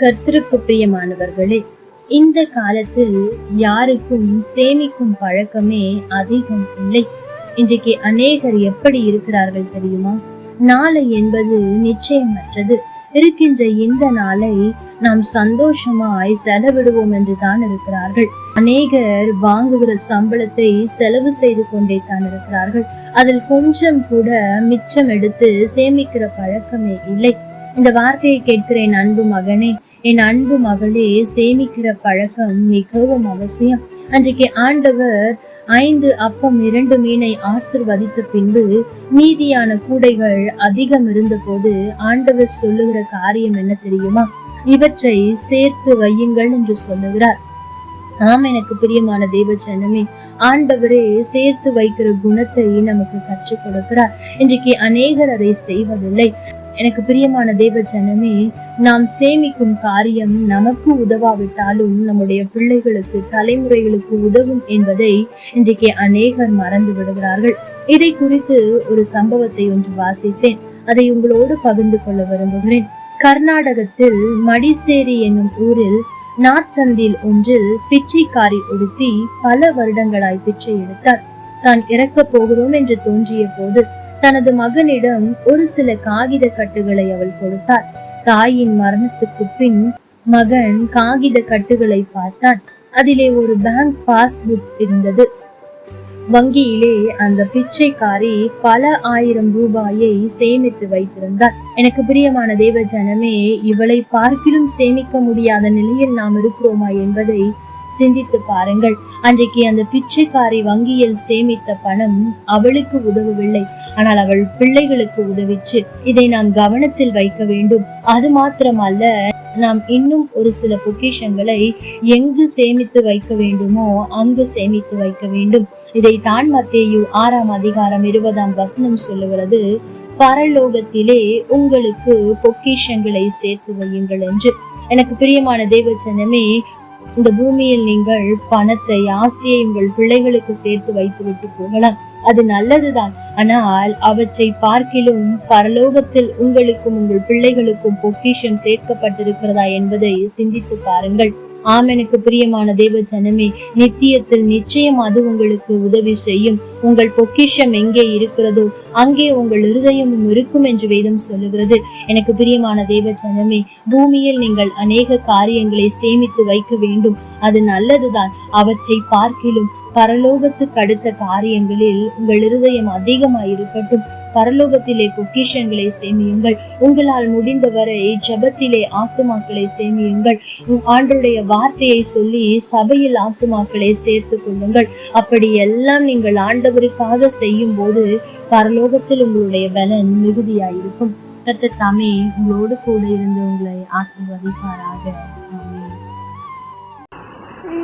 கர்த்தருக்கு பிரியமானவர்களே இந்த காலத்தில் யாருக்கும் சேமிக்கும் பழக்கமே அதிகம் இல்லை. இன்றைக்கு அநேகர் எப்படி இருக்கிறார்கள் தெரியுமா? நாளை என்பது நிச்சயமற்றது. இருக்கின்ற இந்த நாளை நாம் சந்தோஷமாய் செலவிடுவோம் என்று தான் இருக்கிறார்கள். அநேகர் வாங்குகிற சம்பளத்தை செலவு செய்து கொண்டே தான் இருக்கிறார்கள். அதில் கொஞ்சம் கூட மிச்சம் எடுத்து சேமிக்கிற பழக்கமே இல்லை. இந்த வார்த்தையை கேட்கிறேன் அன்பு மகனே. என் அன்பு மகளே சேமிக்கிற பழக்கம் மிகவும் அவசியம். அன்றைக்கு ஆண்டவர் ஐந்து அப்பம் இரண்டு மீனை ஆசிர்வதித்த பின்பு மீதியான கூடைகள் அதிகம் இருந்தபோது ஆண்டவர் சொல்லுகிற காரியம் என்ன தெரியுமா? இவற்றை சேர்த்து வையுங்கள் என்று சொல்லுகிறார். ஆம் எனக்கு பிரியமான தேவ ஜனமே ஆண்டவரே சேர்த்து வைக்கிற குணத்தை நமக்கு கற்றுக் கொடுக்கிறார். இன்றைக்கு அநேகர் அதை செய்வதில்லை. எனக்கு பிரியமான தேவ ஜனமே நாம் சேமிக்கும் காரியம் நமக்கு உதவாவிட்டாலும் நம்முடைய பிள்ளைகளுக்கு தலைமுறைகளுக்கு உதவும் என்பதை இன்றைக்கு அநேகர் மறந்து விடுகிறார்கள். இதை குறித்து ஒரு சம்பவத்தை ஒன்று வாசித்தேன் அதை உங்களோடு பகிர்ந்து கொள்ள விரும்புகிறேன். கர்நாடகத்தில் மடிசேரி என்னும் ஊரில் நாற்சந்தில் ஒன்றில் பிச்சைக்காரி உடுத்தி பல வருடங்களாய் பிச்சை எடுத்தார். தான் இறக்கப் போகிறோம் என்று தோன்றிய போது தனது மகனிடம் ஒரு சில காகித கட்டுகளை அவள் கொடுத்தாள். தாயின் மரணத்துக்கு பின் மகன் காகித கட்டுகளை பார்த்தான். அதிலே ஒரு பேங்க் பாஸ்புக் இருந்தது. வங்கியிலே அந்த பிச்சைக்காரி பல ஆயிரம் ரூபாயை சேமித்து வைத்திருந்தார். எனக்கு பிரியமான தேவ ஜனமே இவளை பார்க்கிலும் சேமிக்க முடியாத நிலையில் நாம் இருக்கிறோமா என்பதை சிந்தித்து பாருங்கள். அன்றைக்கு அந்த பிச்சைக்காரி வங்கியில் சேமித்த பணம் அவளுக்கு உதவவில்லை. ஆனால் அவள் பிள்ளைகளுக்கு உதவிச்சு இதை நாம் கவனத்தில் வைக்க வேண்டும். அது மாத்திரமல்ல நாம் இன்னும் ஒரு சில பொக்கிஷங்களை எங்கு சேமித்து வைக்க வேண்டுமோ அங்கு சேமித்து வைக்க வேண்டும். இதை தான் மத்தேயு ஆறாம் அதிகாரம் இருபதாம் வசனம் சொல்லுகிறது பரலோகத்திலே உங்களுக்கு பொக்கிஷங்களை சேர்த்து வையுங்கள் என்று. எனக்கு பிரியமான தேவச்சனமே இந்த பூமியில் நீங்கள் பணத்தை ஆஸ்தியை உங்கள் பிள்ளைகளுக்கு சேர்த்து வைத்து விட்டு போகலாம். அது நல்லதுதான். ஆனால் அவற்றை பார்க்கிலும் பரலோகத்தில் உங்களுக்கும் உங்கள் பிள்ளைகளுக்கும் பொக்கிஷம் சேர்க்கப்பட்டிருக்கிறதா என்பதை சிந்தித்து பாருங்கள். ஆம் எனக்கு பிரியமான தேவ ஜனமே நித்தியத்தில் நிச்சயம் அது உங்களுக்கு உதவி செய்யும். உங்கள் பொக்கிஷம் எங்கே இருக்கிறதோ அங்கே உங்கள் இருதயமும் இருக்கும் என்று வேதம் சொல்லுகிறது. எனக்கு பிரியமான தேவ ஜனமே பூமியில் நீங்கள் அநேக காரியங்களை சேமித்து வைக்க வேண்டும். அது நல்லதுதான். அவற்றை பார்க்கிலும் பரலோகத்துக்கு அடுத்த காரியங்களில் உங்கள் இருதயம் அதிகமாய் இருக்கட்டும் பரலோகத்திலே பொக்கிஷங்களை சேமியுங்கள். உங்களால் முடிந்தவரை ஜபத்திலே ஆத்துமாக்களை சேமியுங்கள். ஆண்டுடைய வார்த்தையை சொல்லி சபையில் ஆத்துமாக்களை சேர்த்து கொள்ளுங்கள். அப்படி எல்லாம் நீங்கள் ஆண்டவருக்காக செய்யும் போது பரலோகத்தில் உங்களுடைய பலன் மிகுதியாயிருக்கும். கத்த தாமே உங்களோடு கூட இருந்து உங்களை ஆசிர்வதிப்பாராக.